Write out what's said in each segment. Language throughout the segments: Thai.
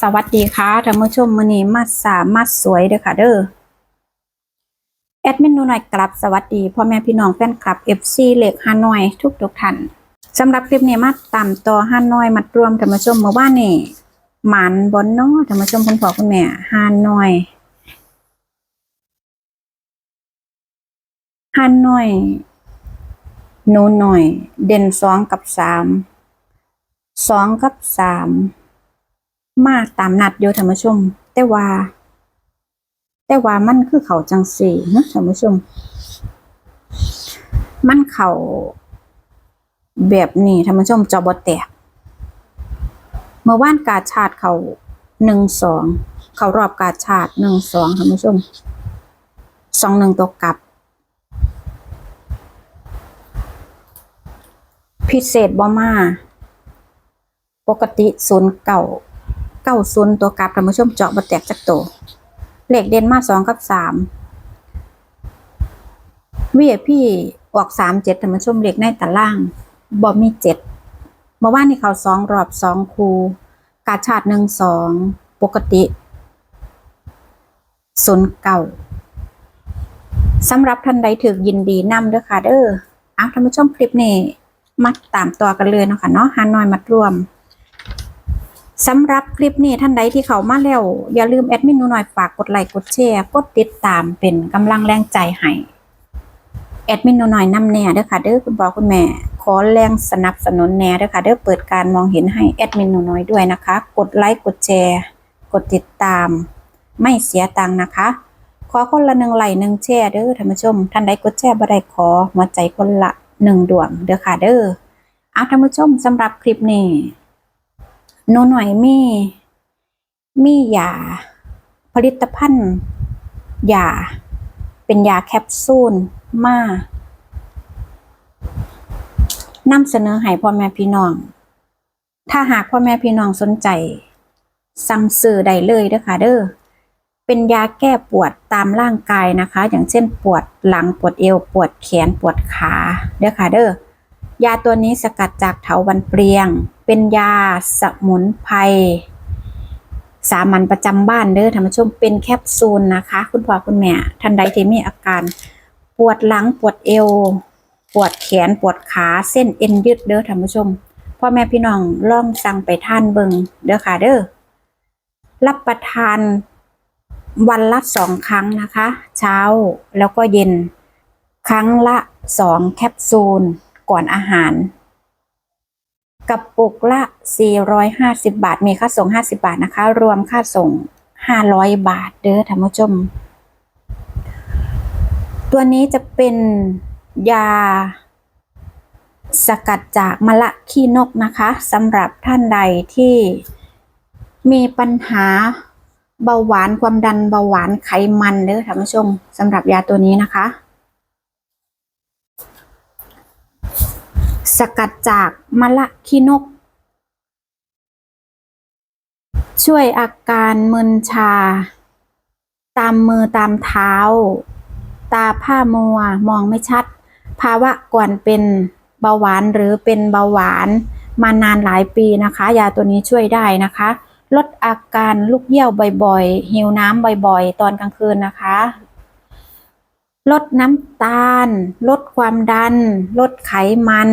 สวัสดีค่ะท่านผู้ชมมื้อนี้มาสามาสวยเด้อค่ะเด้อแอดมินหนูหน่อยกลับสวัสดีพ่อแม่พี่น้องแฟนคลับ FC เหล็กฮานอยทุกทุกท่านสำหรับคลิปนี้มาตามต่อฮานอยมัดรวมท่านผู้ชมเมื่อว่านนี่หมานบอนเนาะท่านผู้ชมคุณพ่อคุณแม่ฮานอยฮานอยหนูหน่อย เด่นสองกับสามสองกับสาม มาตามนัดอยู่ท่านผู้ชม แต่ว่า แต่ว่ามันคือเขาจังสีนะท่านผู้ชม มันเขาแบบนี้ท่านผู้ชมจอบอแตกเมื่อว่านกาชาติเขาหนึ่งสองเขารอบกาชาติหนึ่งสองท่านผู้ชมสองหนึ่งตัวกลับ พิเศษบ่มา ปกติศูนย์เก่า เก้าศูนตัวกลับท่านผู้ชมเจาะบแตกจากตัวเลขเด่นมาสองกับสามวีพี่ออกสามเจ็ดท่านผู้ชมเหลขในตารางบอมีเจ็ดเมื่อวานในเขาสองรอบสองคูกาชาติหนึ่งสองปกติศูนเก่าสำหรับท่านใดถือยินดีนำเด้อค่ะเด้ออ้าวท่านผู้ชมคลิปนี้มาตามต่อกันเลยเนาะค่ะเนาะฮานอยมัดรวม สำหรับคลิปนี้ท่านใดที่เขามาแล้ว อย่าลืมแอดมินหนูหน่อยฝากกดไลค์กดแชร์กดติดตามเป็นกำลังแรงใจให้แอดมินหนูหน่อยนำแน่เด้อค่ะเด้อคุณพ่อคุณแม่ ขอแรงสนับสนุนแน่เด้อค่ะเด้อเปิดการมองเห็นให้แอดมินหนูน้อยด้วยนะคะ กดไลค์กดแชร์กดติดตาม ไม่เสียตังค์นะคะ ขอคนละหนึ่งไลค์หนึ่งแชร์เด้อท่านผู้ชม ท่านใดกดแชร์บ่ได้ขอหัวใจคนละหนึ่งดวงเด้อค่ะเด้อเอาท่านผู้ชมสำหรับคลิปนี้ หนูหน่อยมีมียาผลิตภัณฑ์ยาเป็นยาแคปซูลมานำเสนอให้พ่อแม่พี่น้อง ถ้าหากพ่อแม่พี่น้องสนใจสั่งซื้อได้เลยเด้อค่ะเด้อเป็นยาแก้ปวดตามร่างกายนะคะ อย่างเช่นปวดหลังปวดเอวปวดแขนปวดขาเด้อค่ะเด้อ ยาตัวนี้สกัดจากเถาวันเปรียง เป็นยาสมุนไพรสามัญประจำบ้านเด้อท่านผู้ชมเป็นแคปซูลนะคะ คุณพ่อคุณแม่ท่านใดที่มีอาการ ปวดหลังปวดเอว ปวดแขนปวดขาเส้นเอ็นยืดเด้อท่านผู้ชมพ่อแม่พี่น้องลองสั่งไปท่านเบิงเด้อค่ะเด้อรับประทานวันละสองครั้งนะคะ เช้าแล้วก็เย็น ครั้งละสองแคปซูล ก่อนอาหารกระปุกละ 450 บาท มีค่าส่ง 50 บาทนะคะ รวมค่าส่ง 500 บาท เด้อท่านผู้ชม ตัวนี้จะเป็นยาสกัดจากมะละขี้นกนะคะสำหรับท่านใดที่มีปัญหาเบาหวานความดันเบาหวานไขมันเด้อท่านผู้ชมสำหรับยาตัวนี้นะคะ สกัดจากมะละขี้นก ช่วยอาการมึนชา ตามมือตามเท้า ตาผ้ามัวมองไม่ชัด ภาวะก่อนเป็นเบาหวานหรือเป็นเบาหวานมานานหลายปีนะคะ ยาตัวนี้ช่วยได้นะคะ ลดอาการลุกเยี่ยวบ่อยๆ หิวน้ำบ่อยๆ ตอนกลางคืนนะคะ ลดน้ำตาล ลดความดัน ลดไขมัน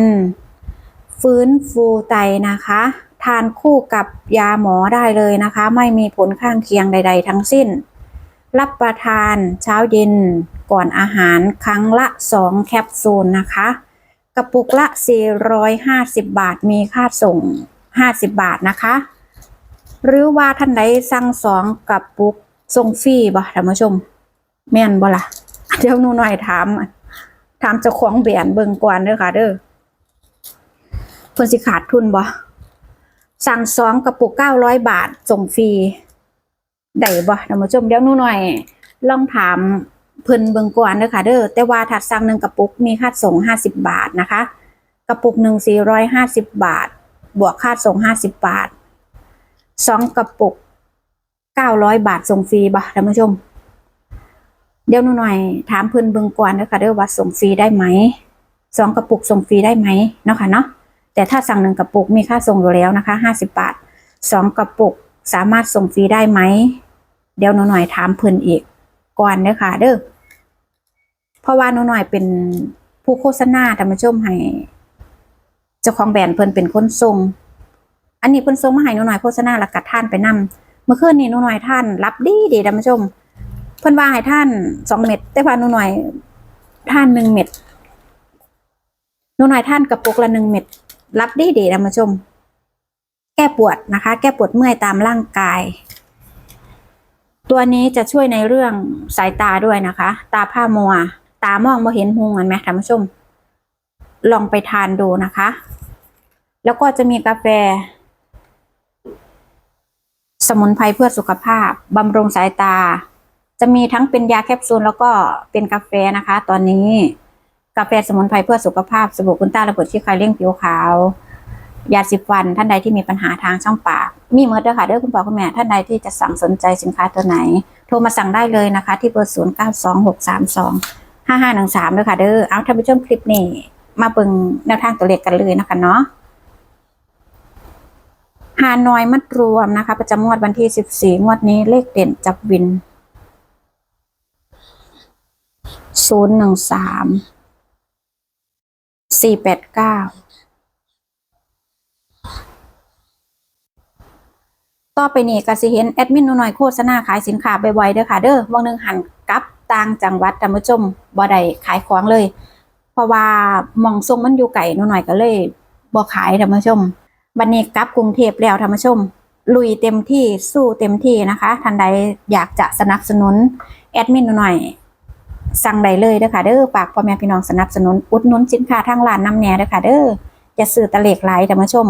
ฟื้นฟูไตนะคะ ทานคู่กับยาหมอได้เลยนะคะ ไม่มีผลข้างเคียงใด ๆ ทั้งสิ้น รับประทานเช้าเย็นก่อนอาหารครั้งละ 2 แคปซูลนะคะ กระปุกละ 450 บาทมีค่าส่ง 50 บาทนะคะ หรือว่าท่านใดสั่งสองกระปุกส่งฟรีบ่ท่านผู้ชม แม่นบ่ล่ะ เดี๋ยวหนูหน่อยถามถามเจ้าของแบรนด์เบิ่งก่อนเด้อค่ะ เด้อเพิ่นสิขาดทุนบ่สั่งสองกระปุกเก้าร้อยบาทส่งฟรีได้บ่ท่านผู้ชมเดี๋ยวหนูหน่อย ลองถามเพิ่นเบิ่งก่อนเด้อค่ะ เด้อแต่ว่าถ้าสั่งหนึ่งกระปุกมีค่าส่งห้าสิบบาทนะคะ กระปุกหนึ่งสี่ร้อยห้าสิบบาท บวกค่าส่งห้าสิบบาทสองกระปุกเก้าร้อยบาทส่งฟรีบ่ท่านผู้ชม ดี๋ยวหนูหน่อยถามเพิ่อนเบิ่งก่อนนะคะเด้อว่าส่งฟรีได้ไหมสองกระปุกส่งฟรีได้ไหมเนาะค่ะเนาะแต่ถ้าสั่งหนึ่งกระปุกมีค่าส่งอยู่แล้วนะคะห้าสิบบาทสองกระปุกสามารถส่งฟรีได้ไหมเดี๋ยวหนูหน่อยถามเพิ่อนอีกก่อนเด้อค่ะเด้อเพราะว่าหนูหน่อยเป็นผู้โฆษณาท่านผู้ชมให้เจ้าของแบรนด์เพิ่นเป็นคนส่งอันนี้เพิ่นส่งมาให้หนูหน่อยโฆษณาแล้วก็ท่านไปนํเมื่อคืนนี้หนูหน่อยท่านรับดีดีท่านผู้ชม เพิ่นว่าให้ท่านสองเม็ดแต่ว่าหนูหน่อย ท่านหนึ่งเม็ดหนูหน่อยท่านกระปุกละหนึ่งเม็ดรับดีดีนผู้ชม แก้ปวดนะคะ แก้ปวดเมื่อยตามร่างกาย ตัวนี้จะช่วยในเรื่องสายตาด้วยนะคะ ตาผ้ามัว ตามองม่เห็นหุงเห็นไหมท่านผู้ชม ลองไปทานดูนะคะ แล้วก็จะมีกาแฟ สมุนไพรเพื่อสุขภาพบำรุงสายตา จะมีทั้งเป็นยาแคปซูลแล้วก็เป็นกาแฟนะคะ ตอนนี้กาแฟสมุนไพรเพื่อสุขภาพสบู่คุณต้าระเบิดที่คลายเลี่ยงผิวขาว ยาสีฟันท่านใดที่มีปัญหาทางช่องปาก มีเมอร์เด้อค่ะเด้อคุณพ่อคุณแม่ท่านใดที่จะสั่งสนใจสินค้าตัวไหน โทรมาสั่งได้เลยนะคะ ที่เบอร์ศูนย์เก้าสองหกสามสองห้าห้าหนึ่งสามด้วยค่ะเด้อเอาท่านผู้ชมคลิปนี้มาเบิ่งแนวทางตัวเลขกันเลยนะคะเนาะฮานอยมัดรวมนะคะ ประจำงวดวันที่สิบสี่งวดนี้เลขเด่นจับวิน ศูนย์หนึ่งสามสี่แปดเก้าต่อไปนี้ก็สิเห็นแอดมินหนูหน่อยโฆษณาขายสินค้าบ่อยๆเด้อค่ะเด้อวงหนึ่งหันกลับต่างจังหวัดท่านผู้ชมบ่ได้ขายของเลย เพราะว่ามองทรงมันอยู่ไกลหนูหน่อยก็เลยบ่ขายท่านผู้ชมบัดนี้กลับกรุงเทพแล้วท่านผู้ชม ลุยเต็มที่สู้เต็มที่นะคะท่านใดอยากจะสนับสนุนแอดมินหนูหน่อย สั่งได้เลยเด้อค่ะเด้อฝากพ่อแม่พี่น้องสนับสนุนอุดหนุนสินค้าทางร้านน้ำแหน่เด้อค่ะเด้อจะซื้อตะเลกหลท่านผู้ชม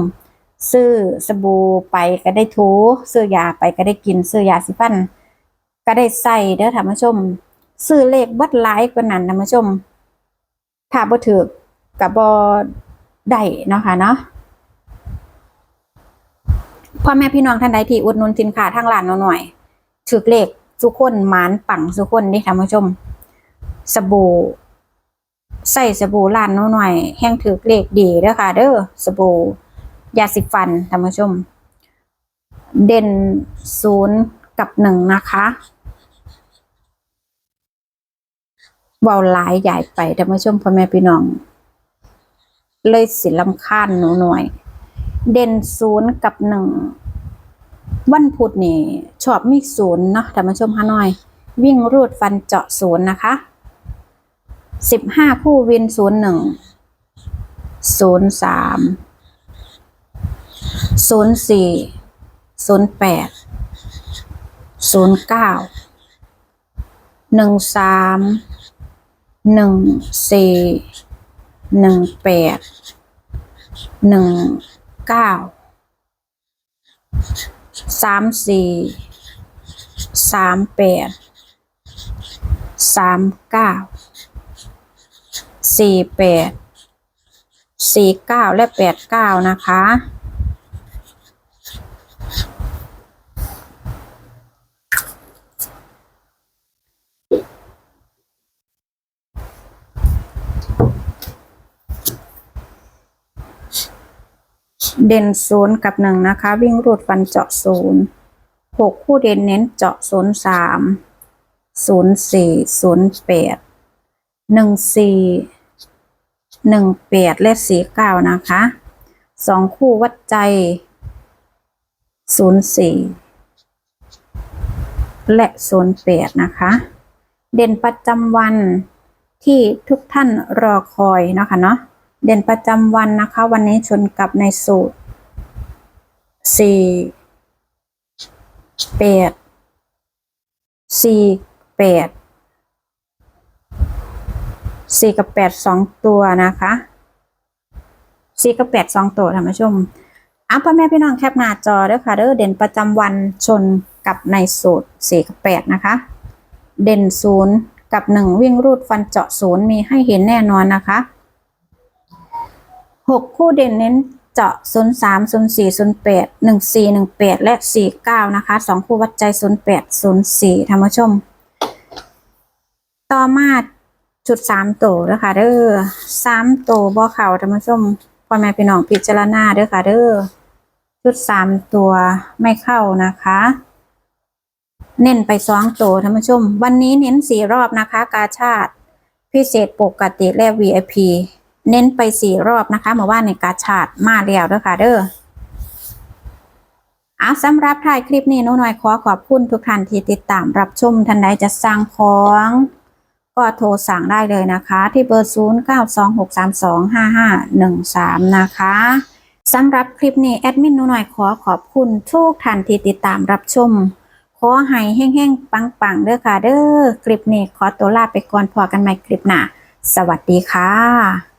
ซื้อสบู่ไปก็ได้ถูซื้อยาไปก็ได้กินซื้อยาสีฟัน ก็ได้ใส่เด้อท่านผู้ชม ซื้อเลขบัดหลายกว่านั้นท่านผู้ชมถ้าบ่ถือกับบ่ได้เนาะค่ะเนาะพ่อแม่พี่น้องท่านใดที่อุดหนุนสินค้าทางร้านเราหน่อยถือเลขสุกคนหมานปังสุกคนนี่ท่านผู้ชม สบู่ใส่สบู่ร้านเราหน่อยแห้งถือเลขดีเด้อค่ะ เด้อสบู่ยาสีฟันท่านผู้ชม เด่นศูนย์กับหนึ่งนะคะเบาหลายใหญ่ไปท่านผู้ชมพ่อแม่พี่น้อง เลยสิลำคาญหนูหน่อย เด่นศูนย์กับหนึ่งวันพุธนี่ชอบมีศูนย์เนาะท่านผู้ชมฮะหน่อย วิ่งรูดฟันเจาะศูนย์นะคะ สิบห้าคู่วินศูนย์หนึ่งศูนย์สามศูนย์สี่ศูนย์แปดศูนย์เก้าหนึ่งสามหนึ่งสี่หนึ่งแปดหนึ่งเก้าสามสี่สามแปดสามเก้า สี่แปดสี่เก้าและแปดเก้านะคะ เด่นศูนย์กับหนึ่งนะคะ วิ่งรูดฟันเจาะศูนย์หกคู่เด่นเน้นเจาะศูนย์สามศูนย์สี่ศูนย์แปด หนึ่งสี่หนึ่งแปดและสี่เก้านะคะสองคู่วัดใจศูนย์สี่และศูนย์แปดนะคะ เด่นประจำวันที่ทุกท่านรอคอยนะคะเนาะเด่นประจำวันนะคะ วันนี้ชนกับในสูตรสี่แปดสี่แปด สี่กับแปดสองตัวนะคะสี่กับแปดสองตัวท่านผู้ชมอะพ่อแม่พี่น้องแคปหน้าจอเด้อค่ะเด้อเด่นประจำวันชนกับในสูตรสี่กับแปดนะคะ เด่นศูนย์กับหนึ่งวิ่งรูดฟันเจาะศูนย์มีให้เห็นแน่นอนนะคะหกคู่เด่นเน้นเจาะศูนย์สามศูนย์สี่ศูนย์แปดหนึ่งสี่หนึ่งแปดและสี่เก้านะคะสองคู่วัดใจศูนย์แปดศูนย์สี่ท่านผู้ชม ต่อมา ชุดสามตัวเด้อค่ะ เด้อสามตัวบ่อเข่าท่านผู้ชมพ่อแม่พี่น้องพิจารณาเด้อค่ะ เด้อชุดสามตัวไม่เข้านะคะ เน้นไปสองตัวท่านผู้ชม วันนี้เน้นสี่รอบนะคะ กาชาติพิเศษปกติและ VIP เน้นไปสี่รอบนะคะเมื่อว่านในกาชาติมาแล้วเด้อค่ะ เด้ออาสำหรับถ่ายคลิปนี้หน้หน่อยขอขอบคุณทุกท่านที่ติดตามรับชมท่านใดจะสั่งของ ก็โทรสั่งได้เลยนะคะ ที่เบอร์ 0926325513 นะคะสำหรับคลิปนี้แอดมินหนูหน่อยขอขอบคุณทุกท่านที่ติดตามรับชม ขอให้แห้งๆ ปังๆ เด้อค่ะเด้อคลิปนี้ขอตัวลาไปก่อนพอกันใหม่คลิปหน้า สวัสดีค่ะ